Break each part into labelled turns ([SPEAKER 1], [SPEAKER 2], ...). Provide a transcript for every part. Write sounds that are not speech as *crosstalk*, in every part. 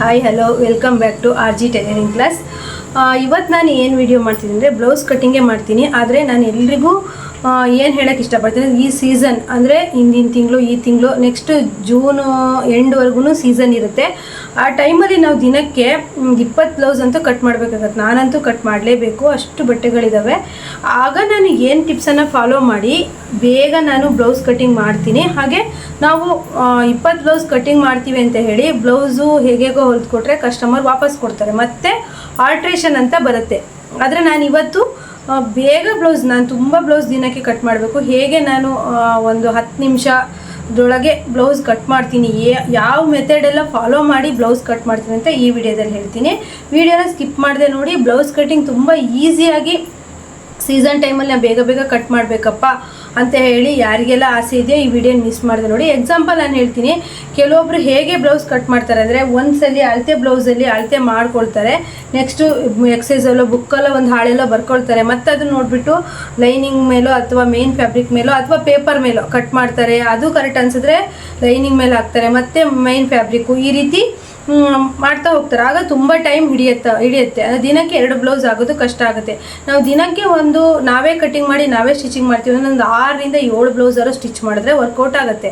[SPEAKER 1] Hi hello welcome back to R G tailoring class ಇವತ್ತು ನಾನು ಏನು ವಿಡಿಯೋ ಮಾಡ್ತೀನಿ ಅಂದರೆ ಬ್ಲೌಸ್ ಕಟ್ಟಿಂಗೇ ಮಾಡ್ತೀನಿ. ಆದರೆ ನಾನು ಎಲ್ರಿಗೂ ಏನು ಹೇಳಕ್ಕೆ ಇಷ್ಟಪಡ್ತೀನಿ? ಈ ಸೀಸನ್ ಅಂದರೆ ಹಿಂದಿನ ತಿಂಗಳು, ಈ ತಿಂಗಳು ನೆಕ್ಸ್ಟ್ ಜೂನು ಎಂಡ್ವರೆಗೂ ಸೀಸನ್ ಇರುತ್ತೆ. ಆ ಟೈಮಲ್ಲಿ ನಾವು ದಿನಕ್ಕೆ ಇಪ್ಪತ್ತು ಬ್ಲೌಸ್ ಅಂತೂ ಕಟ್ ಮಾಡಬೇಕಾಗತ್ತೆ. ನಾನಂತೂ ಕಟ್ ಮಾಡಲೇಬೇಕು. ಅಷ್ಟು ಬಟ್ಟೆಗಳಿದ್ದಾವೆ ಆಗ ನಾನು ಏನು ಟಿಪ್ಸನ್ನು ಫಾಲೋ ಮಾಡಿ, ಬೇಗ ನಾನು ಬ್ಲೌಸ್ ಕಟ್ಟಿಂಗ್ ಮಾಡ್ತೀನಿ. ಹಾಗೆ ನಾವು ಇಪ್ಪತ್ತು ಬ್ಲೌಸ್ ಕಟ್ಟಿಂಗ್ ಮಾಡ್ತೀವಿ ಅಂತ ಹೇಳಿ ಬ್ಲೌಸು ಹೇಗೇಗೋ ಹೊಲ್ದ್ಕೊಟ್ರೆ ಕಸ್ಟಮರ್ ವಾಪಸ್ ಕೊಡ್ತಾರೆ. ಮತ್ತು ಆಲ್ಟ್ರೇಷನ್ ಅಂತ ಬರುತ್ತೆ. ಆದರೆ ನಾನು ಇವತ್ತು ಬೇಗ ಬ್ಲೌಸ್ ನಾನು ತುಂಬ ಬ್ಲೌಸ್ ದಿನಕ್ಕೆ ಕಟ್ ಮಾಡಬೇಕು. ಹೇಗೆ ನಾನು ಒಂದು ಹತ್ತು ನಿಮಿಷದೊಳಗೆ ಬ್ಲೌಸ್ ಕಟ್ ಮಾಡ್ತೀನಿ ಯಾವ ಮೆಥಡೆಲ್ಲ ಫಾಲೋ ಮಾಡಿ ಬ್ಲೌಸ್ ಕಟ್ ಮಾಡ್ತೀನಿ ಅಂತ ಈ ವಿಡಿಯೋದಲ್ಲಿ ಹೇಳ್ತೀನಿ. ವಿಡಿಯೋನ ಸ್ಕಿಪ್ ಮಾಡದೆ ನೋಡಿ ಬ್ಲೌಸ್ ಕಟ್ಟಿಂಗ್ ತುಂಬ ಈಸಿಯಾಗಿ ಸೀಸನ್ ಟೈಮಲ್ಲಿ ನಾನು ಬೇಗ ಬೇಗ ಕಟ್ ಮಾಡಬೇಕಪ್ಪ. ಅಂತ ಹೇಳಿ ಯಾರಿಗೆಲ್ಲ ಆಸೆ ಇದೆಯೋ ಈ ವಿಡಿಯೋ ಮಿಸ್ ಮಾಡಿದೆ ನೋಡಿ. ಎಕ್ಸಾಂಪಲ್ ನಾನು ಹೇಳ್ತೀನಿ. ಕೆಲವೊಬ್ರು ಹೇಗೆ ಬ್ಲೌಸ್ ಕಟ್ ಮಾಡ್ತಾರೆ ಅಂದರೆ ಒಂದ್ಸಲಿ ಅಳತೆ ಬ್ಲೌಸಲ್ಲಿ ಅಳತೆ ಮಾಡ್ಕೊಳ್ತಾರೆ. ನೆಕ್ಸ್ಟು ಎಕ್ಸೈಸಲ್ಲೋ ಬುಕ್ಕಲ್ಲೋ ಒಂದು ಹಾಳೆಲ್ಲೋ ಬರ್ಕೊಳ್ತಾರೆ. ಮತ್ತೆ ಅದನ್ನ ನೋಡಿಬಿಟ್ಟು ಲೈನಿಂಗ್ ಮೇಲೋ ಅಥವಾ ಮೇನ್ ಫ್ಯಾಬ್ರಿಕ್ ಮೇಲೋ ಅಥವಾ ಪೇಪರ್ ಮೇಲೋ ಕಟ್ ಮಾಡ್ತಾರೆ. ಅದು ಕರೆಕ್ಟ್ ಅನ್ಸಿದ್ರೆ ಲೈನಿಂಗ್ ಮೇಲೆ ಹಾಕ್ತಾರೆ. ಮತ್ತು ಮೈನ್ ಫ್ಯಾಬ್ರಿಕ್ಕು ಈ ರೀತಿ ಮಾಡ್ತಾ ಹೋಗ್ತಾರೆ. ಆಗ ತುಂಬ ಟೈಮ್ ಹಿಡಿಯುತ್ತೆ ಹಿಡಿಯುತ್ತೆ. ಅದು ದಿನಕ್ಕೆ ಎರಡು ಬ್ಲೌಸ್ ಆಗೋದು ಕಷ್ಟ ಆಗುತ್ತೆ. ನಾವು ದಿನಕ್ಕೆ ಒಂದು, ನಾವೇ ಕಟಿಂಗ್ ಮಾಡಿ, ನಾವೇ ಸ್ಟಿಚಿಂಗ್ ಮಾಡ್ತೀವಿ. ಅಂದರೆ ಒಂದು ಆರರಿಂದ ಏಳು ಬ್ಲೌಸಾರು ಸ್ಟಿಚ್ ಮಾಡಿದ್ರೆ ವರ್ಕೌಟ್ ಆಗುತ್ತೆ.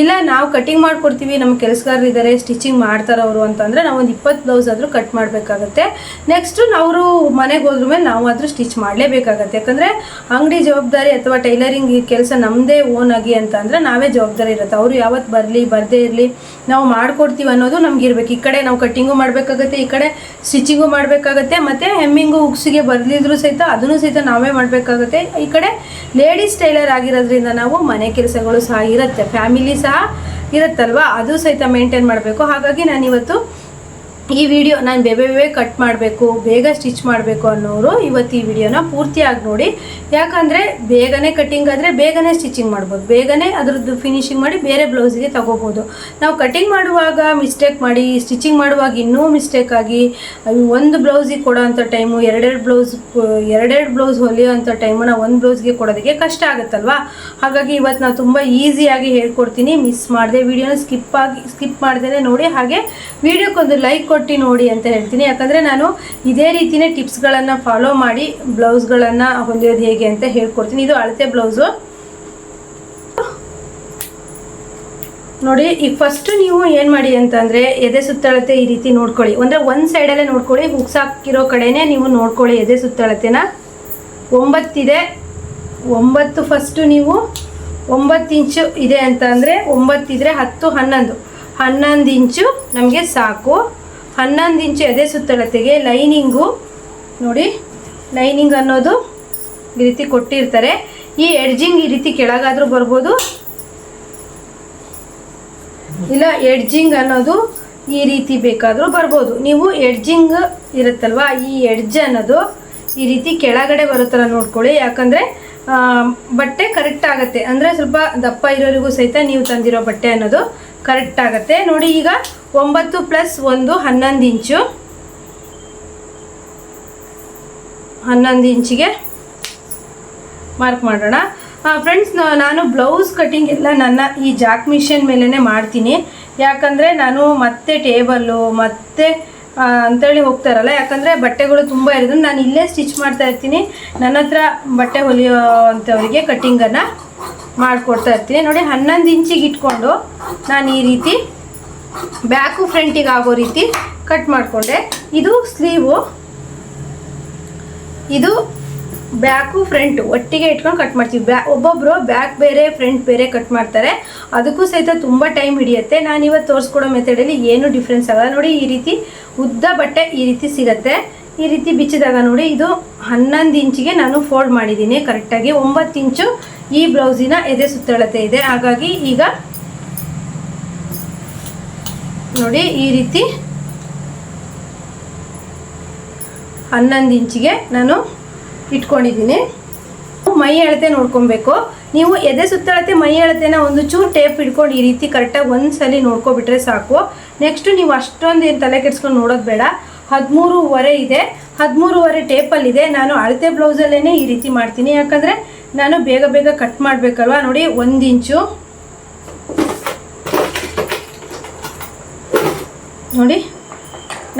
[SPEAKER 1] ಇಲ್ಲ, ನಾವು ಕಟ್ಟಿಂಗ್ ಮಾಡಿಕೊಡ್ತೀವಿ. ನಮ್ಮ ಕೆಲಸಗಾರರು ಇದ್ದಾರೆ ಸ್ಟಿಚಿಂಗ್ ಮಾಡ್ತಾರವರು ಅಂತಂದರೆ ನಾವು ಒಂದು ಇಪ್ಪತ್ತು ಬ್ಲೌಸ್ ಆದರೂ ಕಟ್ ಮಾಡಬೇಕಾಗತ್ತೆ. ನೆಕ್ಸ್ಟು ಅವರು ಮನೆಗೆ ಹೋದ್ರ ಮೇಲೆ ನಾವು ಆದರೂ ಸ್ಟಿಚ್ ಮಾಡಲೇಬೇಕಾಗತ್ತೆ. ಯಾಕಂದರೆ ಅಂಗಡಿ ಜವಾಬ್ದಾರಿ ಅಥವಾ ಟೈಲರಿಂಗ್ ಕೆಲಸ ನಮ್ಮದೇ ಓನ್ ಆಗಿ ಅಂತ ನಾವೇ ಜವಾಬ್ದಾರಿ ಇರುತ್ತೆ. ಅವರು ಯಾವತ್ತು ಬರಲಿ, ಬರದೇ ಇರಲಿ, ನಾವು ಮಾಡ್ಕೊಡ್ತೀವಿ ಅನ್ನೋದು ನಮ್ಗೆ ಇರಬೇಕು ಈ ಕಡೆ ನಾವು ಕಟ್ಟಿಂಗು ಮಾಡಬೇಕಾಗತ್ತೆ, ಈ ಕಡೆ ಸ್ಟಿಚಿಂಗು ಮಾಡಬೇಕಾಗತ್ತೆ, ಮತ್ತು ಹೆಮ್ಮಿಂಗು ಉಕ್ಸಿಗೆ ಬರಲಿದ್ರು ಸಹಿತ ಅದನ್ನು ಸಹಿತ ನಾವೇ ಮಾಡಬೇಕಾಗತ್ತೆ. ಈ ಕಡೆ ಲೇಡೀಸ್ ಟೈಲರ್ ಆಗಿರೋದ್ರಿಂದ ನಾವು ಮನೆ ಕೆಲಸಗಳು ಸಹ ಇರುತ್ತೆ ಫ್ಯಾಮಿಲಿ ಸಹ ಇರುತ್ತಲ್ವ? ಅದು ಸಹಿತ ಮೇಂಟೈನ್ ಮಾಡಬೇಕು. ಹಾಗಾಗಿ ನಾನಿವತ್ತು ಈ ವಿಡಿಯೋ ನಾನು ಬೇಬೇ ಕಟ್ ಮಾಡಬೇಕು, ಬೇಗ ಸ್ಟಿಚ್ ಮಾಡಬೇಕು ಅನ್ನೋರು ಇವತ್ತು ಈ ವಿಡಿಯೋನ ಪೂರ್ತಿಯಾಗಿ ನೋಡಿ. ಯಾಕಂದರೆ ಬೇಗನೆ ಕಟ್ಟಿಂಗ್ ಆದರೆ ಬೇಗನೆ ಸ್ಟಿಚಿಂಗ್ ಮಾಡ್ಬೋದು. ಬೇಗನೆ ಅದರದ್ದು ಫಿನಿಶಿಂಗ್ ಮಾಡಿ ಬೇರೆ ಬ್ಲೌಸಿಗೆ ತಗೋಬೋದು. ನಾವು ಕಟ್ಟಿಂಗ್ ಮಾಡುವಾಗ ಮಿಸ್ಟೇಕ್ ಮಾಡಿ ಸ್ಟಿಚಿಂಗ್ ಮಾಡುವಾಗ ಇನ್ನೂ ಮಿಸ್ಟೇಕ್ ಆಗಿ ಒಂದು ಬ್ಲೌಸಿಗೆ ಕೊಡೋ ಅಂಥ ಟೈಮು ಎರಡೆರಡು ಬ್ಲೌಸ್ ಎರಡೆರಡು ಬ್ಲೌಸ್ ಹೊಲಿಯೋಂಥ ಟೈಮು ನಾವು ಒಂದು ಬ್ಲೌಸ್ಗೆ ಕೊಡೋದಕ್ಕೆ ಕಷ್ಟ ಆಗುತ್ತಲ್ವಾ? ಹಾಗಾಗಿ ಇವತ್ತು ನಾವು ತುಂಬ ಈಸಿಯಾಗಿ ಹೇಳ್ಕೊಡ್ತೀನಿ. ಮಿಸ್ ಮಾಡಿದೆ ವಿಡಿಯೋನ ಸ್ಕಿಪ್ ಆಗಿ ಸ್ಕಿಪ್ ಮಾಡ್ದೇ ನೋಡಿ. ಹಾಗೆ ವಿಡಿಯೋಕ್ಕೊಂದು ಲೈಕ್ ಕೊಟ್ಟು ನೋಡಿ ಅಂತ ಹೇಳ್ತೀನಿ. ಯಾಕಂದರೆ ನಾನು ಇದೇ ರೀತಿಯೇ ಟಿಪ್ಸ್ಗಳನ್ನು ಫಾಲೋ ಮಾಡಿ ಬ್ಲೌಸ್ಗಳನ್ನು ಹೊಲಿಯೋದು ಹೇಗೆ ಅಂತ ಹೇಳ್ಕೊಡ್ತೀನಿ. ಇದು ಅಳತೆ ಬ್ಲೌಸು. ನೋಡಿ, ಈಗ ಫಸ್ಟ್ ನೀವು ಏನು ಮಾಡಿ ಅಂತಂದರೆ ಎದೆ ಸುತ್ತಳತೆ ಈ ರೀತಿ ನೋಡ್ಕೊಳ್ಳಿ. ಅಂದರೆ ಒಂದು ಸೈಡಲ್ಲೇ ನೋಡ್ಕೊಳ್ಳಿ. ಹುಕ್ಸ್ ಹಾಕಿರೋ ಕಡೆನೇ ನೀವು ನೋಡ್ಕೊಳ್ಳಿ ಎದೆ ಸುತ್ತಳತೆನ. ಒಂಬತ್ತಿದೆ ಒಂಬತ್ತು ಫಸ್ಟು ನೀವು ಒಂಬತ್ತು ಇಂಚು ಇದೆ ಅಂತ ಅಂದರೆ ಒಂಬತ್ತಿದ್ರೆ ಹತ್ತು, ಹನ್ನೊಂದು. ಹನ್ನೊಂದು ಇಂಚು ನಮಗೆ ಸಾಕು. ಹನ್ನೊಂದು ಇಂಚು ಎದೆ ಸುತ್ತಳತೆಗೆ ಲೈನಿಂಗು, ನೋಡಿ, ಲೈನಿಂಗ್ ಅನ್ನೋದು ಈ ರೀತಿ ಕೊಟ್ಟಿರ್ತಾರೆ. ಈ ಎಡ್ಜಿಂಗ್ ಈ ರೀತಿ ಕೆಳಗಾದರೂ ಬರ್ಬೋದು. ಇಲ್ಲ ಎಡ್ಜಿಂಗ್ ಅನ್ನೋದು ಈ ರೀತಿ ಬೇಕಾದರೂ ಬರ್ಬೋದು. ನೀವು ಎಡ್ಜಿಂಗ್ ಇರುತ್ತಲ್ವಾ, ಈ ಎಡ್ಜ್ ಅನ್ನೋದು ಈ ರೀತಿ ಕೆಳಗಡೆ ಬರೋ ಥರ ನೋಡ್ಕೊಳ್ಳಿ. ಯಾಕಂದರೆ ಬಟ್ಟೆ ಕರೆಕ್ಟ್ ಆಗುತ್ತೆ. ಅಂದರೆ ಸ್ವಲ್ಪ ದಪ್ಪ ಇರೋರಿಗೂ ಸಹಿತ ನೀವು ತಂದಿರೋ ಬಟ್ಟೆ ಅನ್ನೋದು ಕರೆಕ್ಟ್ ಆಗುತ್ತೆ. ನೋಡಿ, ಈಗ ಒಂಬತ್ತು ಪ್ಲಸ್ ಒಂದು ಹನ್ನೊಂದು ಇಂಚು. ಹನ್ನೊಂದು ಇಂಚಿಗೆ ಮಾರ್ಕ್ ಮಾಡೋಣ. ಫ್ರೆಂಡ್ಸ್ ನಾನು ಬ್ಲೌಸ್ ಕಟಿಂಗ್ ಎಲ್ಲ ನನ್ನ ಈ ಜಾಕ್ ಮಿಷನ್ ಮೇಲೇ ಮಾಡ್ತೀನಿ. ಯಾಕಂದರೆ ನಾನು ಮತ್ತೆ ಟೇಬಲ್ಲು, ಮತ್ತೆ ಅಂತೇಳಿ ಹೋಗ್ತಾರಲ್ಲ, ಯಾಕಂದರೆ ಬಟ್ಟೆಗಳು ತುಂಬ ಇರೋದು ನಾನು ಇಲ್ಲೇ ಸ್ಟಿಚ್ ಮಾಡ್ತಾ ಇರ್ತೀನಿ. ನನ್ನ ಹತ್ರ ಬಟ್ಟೆ ಹೊಲಿಯೋ ಅಂಥವರಿಗೆ ಕಟ್ಟಿಂಗನ್ನು ಮಾಡಿಕೊಡ್ತಾ ಇರ್ತೀನಿ. ನೋಡಿ, ಹನ್ನೊಂದು ಇಂಚಿಗೆ ಇಟ್ಕೊಂಡು ನಾನು ಈ ರೀತಿ ಬ್ಯಾಕು ಫ್ರಂಟಿಗೆ ಆಗೋ ರೀತಿ ಕಟ್ ಮಾಡಿಕೊಂಡೆ. ಇದು ಸ್ಲೀವು. ಇದು ಬ್ಯಾಕು ಫ್ರಂಟ್. ಒಟ್ಟಿಗೆ ಇಟ್ಕೊಂಡು ಕಟ್ ಮಾಡ್ತೀವಿ. ಬ್ಯಾ ಒಬ್ಬೊಬ್ಬರು ಬ್ಯಾಕ್ ಬೇರೆ, ಫ್ರಂಟ್ ಬೇರೆ ಕಟ್ ಮಾಡ್ತಾರೆ. ಅದಕ್ಕೂ ಸಹಿತ ತುಂಬ ಟೈಮ್ ಹಿಡಿಯುತ್ತೆ. ನಾನು ಇವತ್ತು ತೋರಿಸ್ಕೊಡೋ ಮೆಥಡಲ್ಲಿ ಏನೂ ಡಿಫ್ರೆನ್ಸ್ ಆಗಲ್ಲ. ನೋಡಿ, ಈ ರೀತಿ ಉದ್ದ ಬಟ್ಟೆ ಈ ರೀತಿ ಸಿಗತ್ತೆ. ಈ ರೀತಿ ಬಿಚ್ಚಿದಾಗ ನೋಡಿ, ಇದು ಹನ್ನೊಂದು ಇಂಚಿಗೆ ನಾನು ಫೋಲ್ಡ್ ಮಾಡಿದ್ದೀನಿ. ಕರೆಕ್ಟಾಗಿ ಒಂಬತ್ತು ಇಂಚು ಈ ಬ್ಲೌಸಿನ ಎದೆ ಸುತ್ತಳತೆ ಇದೆ. ಹಾಗಾಗಿ ಈಗ ನೋಡಿ ಈ ರೀತಿ ಹನ್ನೊಂದು ಇಂಚಿಗೆ ನಾನು ಇಟ್ಕೊಂಡಿದ್ದೀನಿ. ಮೈ ಅಳತೆ ನೋಡ್ಕೊಬೇಕು. ನೀವು ಎದೆ ಸುತ್ತಳತೆ ಮೈ ಅಳತೆನ ಒಂದು ಚೂರು ಟೇಪ್ ಹಿಡ್ಕೊಂಡು ಈ ರೀತಿ ಕರೆಕ್ಟಾಗಿ ಒಂದು ಸಲ ನೋಡ್ಕೊಬಿಟ್ರೆ ಸಾಕು. ನೆಕ್ಸ್ಟು ನೀವು ಅಷ್ಟೊಂದು ಏನು ತಲೆ ಕೆಡ್ಸ್ಕೊಂಡು ನೋಡೋದು ಬೇಡ. ಹದಿಮೂರುವರೆ ಇದೆ. ಹದಿಮೂರುವರೆ ಟೇಪಲ್ಲಿದೆ. ನಾನು ಅಳತೆ ಬ್ಲೌಸಲ್ಲೇ ಈ ರೀತಿ ಮಾಡ್ತೀನಿ. ಯಾಕಂದರೆ ನಾನು ಬೇಗ ಬೇಗ ಕಟ್ ಮಾಡಬೇಕಲ್ವ? ನೋಡಿ, ಒಂದು ಇಂಚು. ನೋಡಿ.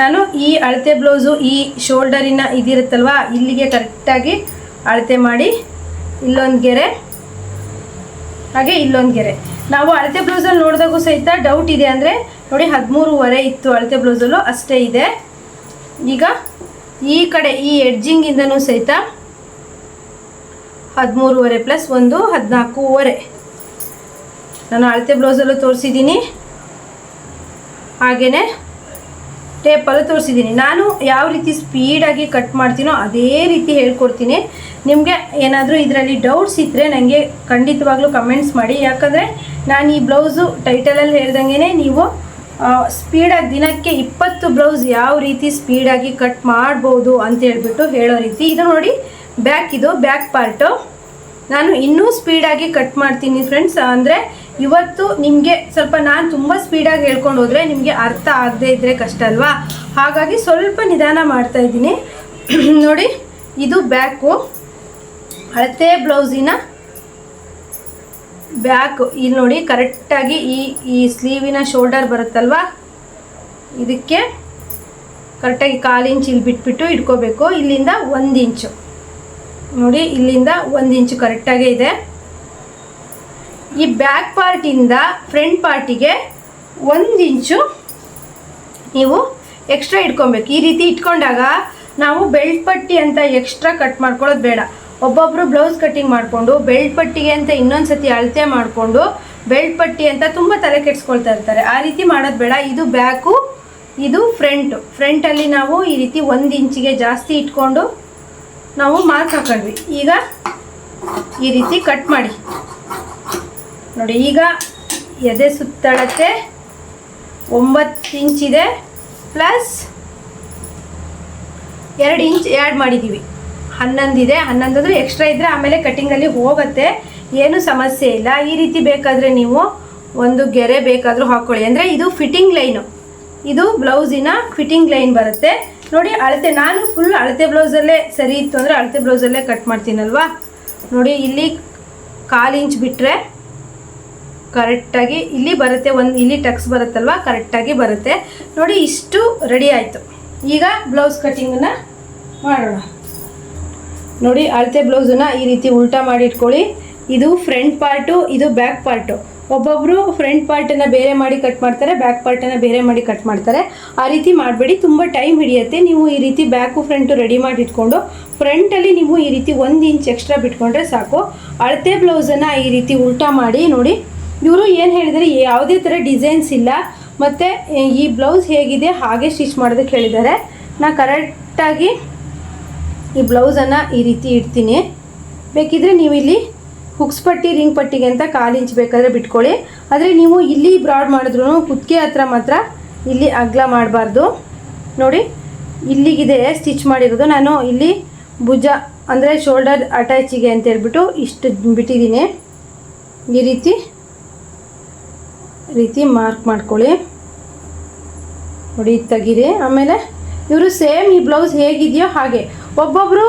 [SPEAKER 1] ನಾನು ಈ ಅಳತೆ ಬ್ಲೌಸು ಈ ಶೋಲ್ಡರಿನ ಇದಿರುತ್ತಲ್ವ, ಇಲ್ಲಿಗೆ ಕರೆಕ್ಟಾಗಿ ಅಳತೆ ಮಾಡಿ, ಇಲ್ಲೊಂದು ಗೆರೆ, ಹಾಗೆ ಇಲ್ಲೊಂದು ಗೆರೆ. ನಾವು ಅಳತೆ ಬ್ಲೌಸಲ್ಲಿ ನೋಡಿದಾಗೂ ಸಹಿತ ಡೌಟ್ ಇದೆ ಅಂದರೆ, ನೋಡಿ ಹದಿಮೂರುವರೆ ಇತ್ತು ಅಳತೆ ಬ್ಲೌಸಲ್ಲೂ, ಅಷ್ಟೇ ಇದೆ. ಈಗ ಈ ಕಡೆ ಈ ಎಡ್ಜಿಂಗಿಂದನೂ ಸಹಿತ ಹದಿಮೂರುವರೆ ಪ್ಲಸ್ ಒಂದು ಹದಿನಾಲ್ಕೂವರೆ ನಾನು ಅಳತೆ ಬ್ಲೌಸಲ್ಲೂ ತೋರಿಸಿದ್ದೀನಿ. ಹಾಗೆಯೇ ಟೇಪಲ್ಲೂ ತೋರಿಸಿದ್ದೀನಿ ನಾನು ಯಾವ ರೀತಿ ಸ್ಪೀಡಾಗಿ ಕಟ್ ಮಾಡ್ತೀನೋ ಅದೇ ರೀತಿ ಹೇಳ್ಕೊಡ್ತೀನಿ. ನಿಮಗೆ ಏನಾದರೂ ಇದರಲ್ಲಿ ಡೌಟ್ಸ್ ಇದ್ದರೆ ನನಗೆ ಖಂಡಿತವಾಗ್ಲೂ ಕಮೆಂಟ್ಸ್ ಮಾಡಿ. ಯಾಕಂದರೆ ನಾನು ಈ ಬ್ಲೌಸು ಟೈಟಲಲ್ಲಿ ಹೇಳ್ದಂಗೆ ನೀವು ಸ್ಪೀಡಾಗಿ ದಿನಕ್ಕೆ ಇಪ್ಪತ್ತು ಬ್ಲೌಸ್ ಯಾವ ರೀತಿ ಸ್ಪೀಡಾಗಿ ಕಟ್ ಮಾಡ್ಬೋದು ಅಂತ ಹೇಳ್ಬಿಟ್ಟು ಹೇಳೋ ರೀತಿ. ಇದು ನೋಡಿ ಬ್ಯಾಕ್ ಇದು ಬ್ಯಾಕ್ ಪಾರ್ಟು ನಾನು ಇನ್ನೂ ಸ್ಪೀಡಾಗಿ ಕಟ್ ಮಾಡ್ತೀನಿ ಫ್ರೆಂಡ್ಸ್ ಅಂದರೆ ಇವತ್ತು ನಿಮಗೆ ಸ್ವಲ್ಪ ನಾನು ತುಂಬ ಸ್ಪೀಡಾಗಿ ಹೇಳ್ಕೊಂಡು ಹೋದರೆ ನಿಮಗೆ ಅರ್ಥ ಆಗದೆ ಇದ್ದರೆ ಕಷ್ಟ ಅಲ್ವಾ? ಹಾಗಾಗಿ ಸ್ವಲ್ಪ ನಿಧಾನ ಮಾಡ್ತಾ ಇದ್ದೀನಿ. *clears throat* ನೋಡಿ, ಇದು ಬ್ಯಾಕು. ಅಳತೆ ಬ್ಲೌಸಿನ ಬ್ಯಾಕ್. ಇಲ್ಲಿ ನೋಡಿ ಕರೆಕ್ಟಾಗಿ ಈ ಈ ಸ್ಲೀವಿನ ಶೋಲ್ಡರ್ ಬರುತ್ತಲ್ವಾ? ಇದಕ್ಕೆ ಕರೆಕ್ಟಾಗಿ ಕಾಲು ಇಂಚ್ ಇಲ್ಲಿ ಬಿಟ್ಬಿಟ್ಟು ಇಟ್ಕೋಬೇಕು. ಇಲ್ಲಿಂದ ಒಂದು ಇಂಚು ನೋಡಿ, ಇಲ್ಲಿಂದ ಒಂದು ಇಂಚು ಕರೆಕ್ಟಾಗೇ ಇದೆ. ಈ ಬ್ಯಾಕ್ ಪಾರ್ಟಿಂದ ಫ್ರಂಟ್ ಪಾರ್ಟಿಗೆ ಒಂದು ಇಂಚು ನೀವು ಎಕ್ಸ್ಟ್ರಾ ಇಟ್ಕೊಬೇಕು. ಈ ರೀತಿ ಇಟ್ಕೊಂಡಾಗ ನಾವು ಬೆಲ್ಟ್ ಪಟ್ಟಿ ಅಂತ ಎಕ್ಸ್ಟ್ರಾ ಕಟ್ ಮಾಡ್ಕೊಳ್ಳೋದು ಬೇಡ. ಒಬ್ಬೊಬ್ಬರು ಬ್ಲೌಸ್ ಕಟ್ಟಿಂಗ್ ಮಾಡಿಕೊಂಡು ಬೆಲ್ಟ್ ಪಟ್ಟಿಗೆ ಅಂತ ಇನ್ನೊಂದು ಸತಿ ಅಳತೆ ಮಾಡಿಕೊಂಡು ಬೆಲ್ಟ್ ಪಟ್ಟಿ ಅಂತ ತುಂಬ ತಲೆ ಕೆಡಿಸ್ಕೊಳ್ತಾ ಇರ್ತಾರೆ. ಆ ರೀತಿ ಮಾಡೋದು ಬೇಡ. ಇದು ಬ್ಯಾಕು ಇದು ಫ್ರಂಟು ಫ್ರಂಟಲ್ಲಿ ನಾವು ಈ ರೀತಿ ಒಂದು ಇಂಚಿಗೆ ಜಾಸ್ತಿ ಇಟ್ಕೊಂಡು ನಾವು ಮಾರ್ಕ್ ಹಾಕೊಂಡ್ವಿ. ಈಗ ಈ ರೀತಿ ಕಟ್ ಮಾಡಿ. ನೋಡಿ, ಈಗ ಎದೆ ಸುತ್ತಳತೆ ಒಂಬತ್ತು ಇಂಚಿದೆ ಪ್ಲಸ್ ಎರಡು ಇಂಚ್ ಆ್ಯಡ್ ಮಾಡಿದ್ದೀವಿ ಹನ್ನೊಂದಿದೆ ಹನ್ನೊಂದು ಅಂದರೆ ಎಕ್ಸ್ಟ್ರಾ ಇದ್ದರೆ ಆಮೇಲೆ ಕಟ್ಟಿಂಗಲ್ಲಿ ಹೋಗುತ್ತೆ. ಏನು ಸಮಸ್ಯೆ ಇಲ್ಲ. ಈ ರೀತಿ ಬೇಕಾದರೆ ನೀವು ಒಂದು ಗೆರೆ ಬೇಕಾದರೂ ಹಾಕ್ಕೊಳ್ಳಿ ಅಂದರೆ ಇದು ಫಿಟ್ಟಿಂಗ್ ಲೈನು ಇದು ಬ್ಲೌಸಿನ ಫಿಟ್ಟಿಂಗ್ ಲೈನ್ ಬರುತ್ತೆ. ನೋಡಿ, ಅಳತೆ, ನಾನು ಫುಲ್ ಅಳತೆ ಬ್ಲೌಸಲ್ಲೇ ಸರಿ ಇತ್ತು ಅಂದರೆ ಅಳತೆ ಬ್ಲೌಸಲ್ಲೇ ಕಟ್ ಮಾಡ್ತೀನಲ್ವಾ? ನೋಡಿ, ಇಲ್ಲಿ ಕಾಲು ಇಂಚ್ ಬಿಟ್ಟರೆ ಕರೆಕ್ಟಾಗಿ ಇಲ್ಲಿ ಬರುತ್ತೆ, ಒಂದು ಇಲ್ಲಿ ಟಕ್ಸ್ ಬರುತ್ತಲ್ವ? ಕರೆಕ್ಟಾಗಿ ಬರುತ್ತೆ. ನೋಡಿ, ಇಷ್ಟು ರೆಡಿ ಆಯಿತು. ಈಗ ಬ್ಲೌಸ್ ಕಟ್ಟಿಂಗನ್ನು ಮಾಡೋಣ. ನೋಡಿ, ಅಳತೆ ಬ್ಲೌಸನ್ನ ಈ ರೀತಿ ಉಲ್ಟಾ ಮಾಡಿ ಇಟ್ಕೊಳ್ಳಿ. ಇದು ಫ್ರಂಟ್ ಪಾರ್ಟು ಇದು ಬ್ಯಾಕ್ ಪಾರ್ಟು ಒಬ್ಬೊಬ್ಬರು ಫ್ರಂಟ್ ಪಾರ್ಟನ್ನು ಬೇರೆ ಮಾಡಿ ಕಟ್ ಮಾಡ್ತಾರೆ ಬ್ಯಾಕ್ ಪಾರ್ಟನ್ನು ಬೇರೆ ಮಾಡಿ ಕಟ್ ಮಾಡ್ತಾರೆ. ಆ ರೀತಿ ಮಾಡಬೇಡಿ. ತುಂಬ ಟೈಮ್ ಹಿಡಿಯುತ್ತೆ. ನೀವು ಈ ರೀತಿ ಬ್ಯಾಕು ಫ್ರಂಟು ರೆಡಿ ಮಾಡಿ ಇಟ್ಕೊಂಡು ಫ್ರಂಟಲ್ಲಿ ನೀವು ಈ ರೀತಿ ಒಂದು ಇಂಚ್ ಎಕ್ಸ್ಟ್ರಾ ಬಿಟ್ಕೊಂಡ್ರೆ ಸಾಕು. ಅಳತೆ ಬ್ಲೌಸನ್ನು ಈ ರೀತಿ ಉಲ್ಟಾ ಮಾಡಿ, ನೋಡಿ ಇವರು ಏನು ಹೇಳಿದರೆ, ಯಾವುದೇ ಥರ ಡಿಸೈನ್ಸ್ ಇಲ್ಲ. ಮತ್ತು ಈ ಬ್ಲೌಸ್ ಹೇಗಿದೆ, ಹಾಗೆ ಸ್ಟಿಚ್ ಮಾಡೋದಕ್ಕೆ ಹೇಳಿದ್ದಾರೆ. ನಾನು ಕರೆಕ್ಟಾಗಿ ಈ ಬ್ಲೌಸನ್ನು ಈ ರೀತಿ ಇಡ್ತೀನಿ. ಬೇಕಿದ್ರೆ ನೀವು ಇಲ್ಲಿ ಹುಕ್ಸ್ ಪಟ್ಟಿ ರಿಂಗ್ ಪಟ್ಟಿಗೆ ಅಂತ ಕಾಲು ಇಂಚ್ ಬೇಕಾದರೆ ಬಿಟ್ಕೊಳ್ಳಿ. ಆದರೆ ನೀವು ಇಲ್ಲಿ ಬ್ರಾಡ್ ಮಾಡಿದ್ರು ಕುತ್ತಿಗೆ ಹತ್ರ ಮಾತ್ರ ಇಲ್ಲಿ ಅಗ್ಲ ಮಾಡಬಾರ್ದು. ನೋಡಿ, ಇಲ್ಲಿಗಿದೆ ಸ್ಟಿಚ್ ಮಾಡಿರೋದು. ನಾನು ಇಲ್ಲಿ ಭುಜ, ಅಂದರೆ ಶೋಲ್ಡರ್ ಅಟ್ಯಾಚಿಗೆ ಅಂತ ಹೇಳ್ಬಿಟ್ಟು ಇಷ್ಟು ಬಿಟ್ಟಿದ್ದೀನಿ. ಈ ರೀತಿ ರೀತಿ ಮಾರ್ಕ್ ಮಾಡ್ಕೊಳ್ಳಿ. ನೋಡಿ, ತೆಗೀರಿ. ಆಮೇಲೆ ಇವರು ಸೇಮ್ ಈ ಬ್ಲೌಸ್ ಹೇಗಿದೆಯೋ ಹಾಗೆ. ಒಬ್ಬೊಬ್ಬರು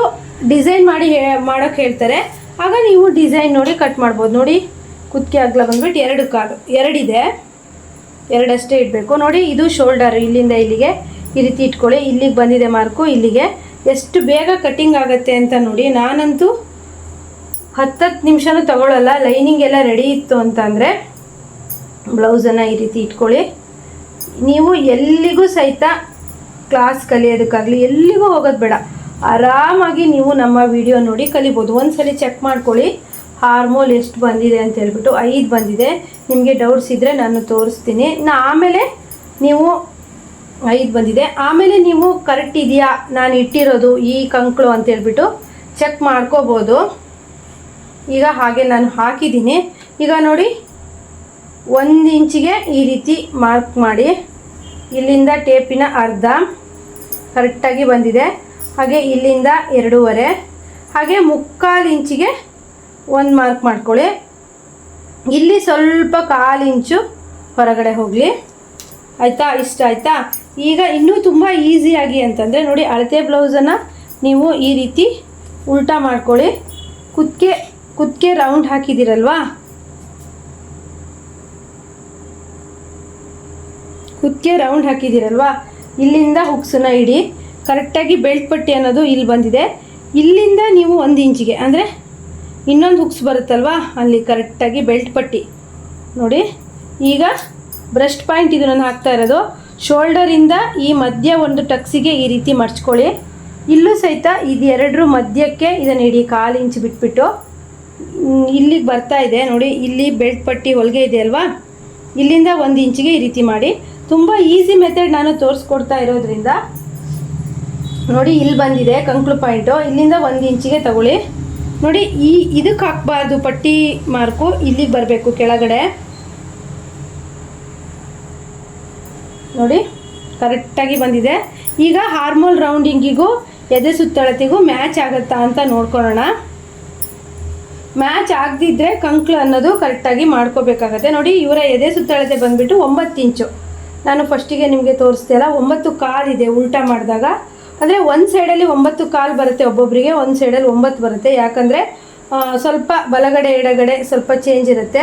[SPEAKER 1] ಡಿಸೈನ್ ಮಾಡಿ ಹೇ ಮಾಡೋಕ್ಕೆ ಹೇಳ್ತಾರೆ. ಆಗ ನೀವು ಡಿಸೈನ್ ನೋಡಿ ಕಟ್ ಮಾಡ್ಬೋದು. ನೋಡಿ ಕುತ್ತಿಗೆ ಅಗ್ಲ ಬಂದ್ಬಿಟ್ಟು ಎರಡು ಕಾಲು, ಎರಡಿದೆ. ಎರಡಷ್ಟೇ ಇಡಬೇಕು. ನೋಡಿ, ಇದು ಶೋಲ್ಡರ್ ಇಲ್ಲಿಂದ ಇಲ್ಲಿಗೆ ಈ ರೀತಿ ಇಟ್ಕೊಳ್ಳಿ. ಇಲ್ಲಿಗೆ ಬಂದಿದೆ ಮಾರ್ಕು ಇಲ್ಲಿಗೆ. ಎಷ್ಟು ಬೇಗ ಕಟ್ಟಿಂಗ್ ಆಗುತ್ತೆ ಅಂತ ನೋಡಿ, ನಾನಂತೂ ಹತ್ತತ್ತು ನಿಮಿಷನೂ ತಗೊಳ್ಳಲ್ಲ ಲೈನಿಂಗ್ ಎಲ್ಲ ರೆಡಿ ಇತ್ತು ಅಂತ ಅಂದರೆ ಬ್ಲೌಸನ್ನು ಈ ರೀತಿ ಇಟ್ಕೊಳ್ಳಿ. ನೀವು ಎಲ್ಲಿಗೂ ಸಹಿತ ಕ್ಲಾಸ್ ಕಲಿಯೋದಕ್ಕಾಗಲಿ, ಎಲ್ಲಿಗೂ ಹೋಗೋದು ಬೇಡ. ಆರಾಮಾಗಿ ನೀವು ನಮ್ಮ ವಿಡಿಯೋ ನೋಡಿ ಕಲಿಬೋದು. ಒಂದ್ಸಲಿ ಚೆಕ್ ಮಾಡ್ಕೊಳ್ಳಿ ಹಾರ್ಮೋಲ್ ಎಷ್ಟು ಬಂದಿದೆ ಅಂತ ಹೇಳ್ಬಿಟ್ಟು, ಐದು ಬಂದಿದೆ. ನಿಮಗೆ ಡೌಟ್ಸ್ ಇದ್ದರೆ ನಾನು ತೋರಿಸ್ತೀನಿ. ನಾ ಆಮೇಲೆ ನೀವು ಐದು ಬಂದಿದೆ. ಆಮೇಲೆ ನೀವು ಕರೆಕ್ಟ್ ಇದೆಯಾ? ನಾನು ಇಟ್ಟಿರೋದು ಈ ಕಂಕಳು ಅಂತ ಹೇಳ್ಬಿಟ್ಟು ಚೆಕ್ ಮಾಡ್ಕೋಬೋದು. ಈಗ ಹಾಗೆ ನಾನು ಹಾಕಿದ್ದೀನಿ. ಈಗ ನೋಡಿ ಒಂದು ಇಂಚಿಗೆ ಈ ರೀತಿ ಮಾರ್ಕ್ ಮಾಡಿ. ಇಲ್ಲಿಂದ ಟೇಪಿನ ಅರ್ಧ ಕರೆಕ್ಟಾಗಿ ಬಂದಿದೆ. ಹಾಗೆ ಇಲ್ಲಿಂದ ಎರಡೂವರೆ. ಹಾಗೆ ಮುಕ್ಕಾಲು ಇಂಚಿಗೆ ಒಂದು ಮಾರ್ಕ್ ಮಾಡ್ಕೊಳ್ಳಿ. ಇಲ್ಲಿ ಸ್ವಲ್ಪ ಕಾಲು ಇಂಚು ಹೊರಗಡೆ ಹೋಗಲಿ. ಆಯಿತಾ? ಇಷ್ಟ ಆಯಿತಾ? ಈಗ ಇನ್ನೂ ತುಂಬ ಈಸಿಯಾಗಿ ಅಂತಂದರೆ ನೋಡಿ ಅಳತೆ ಬ್ಲೌಸನ್ನು ನೀವು ಈ ರೀತಿ ಉಲ್ಟಾ ಮಾಡ್ಕೊಳ್ಳಿ. ಕುತ್ತಿಗೆ ಕುತ್ತಿಗೆ ರೌಂಡ್ ಹಾಕಿದ್ದೀರಲ್ವಾ? ಕುತ್ತಿಗೆ ರೌಂಡ್ ಹಾಕಿದ್ದೀರಲ್ವಾ? ಇಲ್ಲಿಂದ ಹುಕ್ಸನ್ನ ಇಡಿ. ಕರೆಕ್ಟಾಗಿ ಬೆಲ್ಟ್ ಪಟ್ಟಿ ಅನ್ನೋದು ಇಲ್ಲಿ ಬಂದಿದೆ. ಇಲ್ಲಿಂದ ನೀವು ಒಂದು ಇಂಚಿಗೆ, ಅಂದರೆ ಇನ್ನೊಂದು ಹುಕ್ಸ್ ಬರುತ್ತಲ್ವಾ? ಅಲ್ಲಿ ಕರೆಕ್ಟಾಗಿ ಬೆಲ್ಟ್ ಪಟ್ಟಿ. ನೋಡಿ, ಈಗ ಬ್ರೆಸ್ಟ್ ಪಾಯಿಂಟ್ ಇದು ನಾನು ಹಾಕ್ತಾ ಇರೋದು. ಶೋಲ್ಡರಿಂದ ಈ ಮಧ್ಯ ಒಂದು ಟಕ್ಸಿಗೆ ಈ ರೀತಿ ಮಡ್ಚ್ಕೊಳ್ಳಿ ಇಲ್ಲೂ ಸಹಿತ ಇದು ಎರಡರ ಮಧ್ಯಕ್ಕೆ ಇದನ್ನು ಇಡಿ, ಕಾಲು ಇಂಚು ಬಿಟ್ಬಿಟ್ಟು. ಇಲ್ಲಿಗೆ ಬರ್ತಾ ಇದೆ. ನೋಡಿ, ಇಲ್ಲಿ ಬೆಲ್ಟ್ ಪಟ್ಟಿ ಹೊಲಿಗೆ ಇದೆ ಅಲ್ವಾ ಇಲ್ಲಿಂದ ಒಂದು ಇಂಚಿಗೆ ಈ ರೀತಿ ಮಾಡಿ. ತುಂಬ ಈಸಿ ಮೆಥಡ್ ನಾನು ತೋರಿಸ್ಕೊಡ್ತಾ ಇರೋದ್ರಿಂದ. ನೋಡಿ, ಇಲ್ಲಿ ಬಂದಿದೆ ಕಂಕ್ಳು ಪಾಯಿಂಟು. ಇಲ್ಲಿಂದ ಒಂದು ಇಂಚಿಗೆ ತಗೊಳ್ಳಿ. ನೋಡಿ, ಈ ಇದಕ್ಕೆ ಹಾಕ್ಬಾರ್ದು ಪಟ್ಟಿ ಮಾರ್ಕು. ಇಲ್ಲಿಗೆ ಬರಬೇಕು ಕೆಳಗಡೆ. ನೋಡಿ, ಕರೆಕ್ಟಾಗಿ ಬಂದಿದೆ. ಈಗ ಹಾರ್ಮೋಲ್ ರೌಂಡಿಂಗಿಗೂ ಎದೆ ಸುತ್ತಳತೆಗೂ ಮ್ಯಾಚ್ ಆಗುತ್ತಾ ಅಂತ ನೋಡ್ಕೊಳ್ಳೋಣ ಮ್ಯಾಚ್ ಆಗದಿದ್ದರೆ ಕಂಕ್ಳು ಅನ್ನೋದು ಕರೆಕ್ಟಾಗಿ ಮಾಡ್ಕೋಬೇಕಾಗತ್ತೆ. ನೋಡಿ, ಇವರ ಎದೆ ಸುತ್ತಳತೆ ಬಂದುಬಿಟ್ಟು ಒಂಬತ್ತು ಇಂಚು. ನಾನು ಫಸ್ಟಿಗೆ ನಿಮಗೆ ತೋರಿಸ್ತೀಯಲ್ಲ ಒಂಬತ್ತು ಕಾಲಿದೆ ಉಲ್ಟಾ ಮಾಡಿದಾಗ. ಅಂದರೆ ಒಂದು ಸೈಡಲ್ಲಿ ಒಂಬತ್ತು ಕಾಲು ಬರುತ್ತೆ ಒಬ್ಬೊಬ್ಬರಿಗೆ ಒಂದು ಸೈಡಲ್ಲಿ ಒಂಬತ್ತು ಬರುತ್ತೆ. ಯಾಕಂದರೆ ಸ್ವಲ್ಪ ಬಲಗಡೆ, ಎಡಗಡೆ ಸ್ವಲ್ಪ ಚೇಂಜ್ ಇರುತ್ತೆ.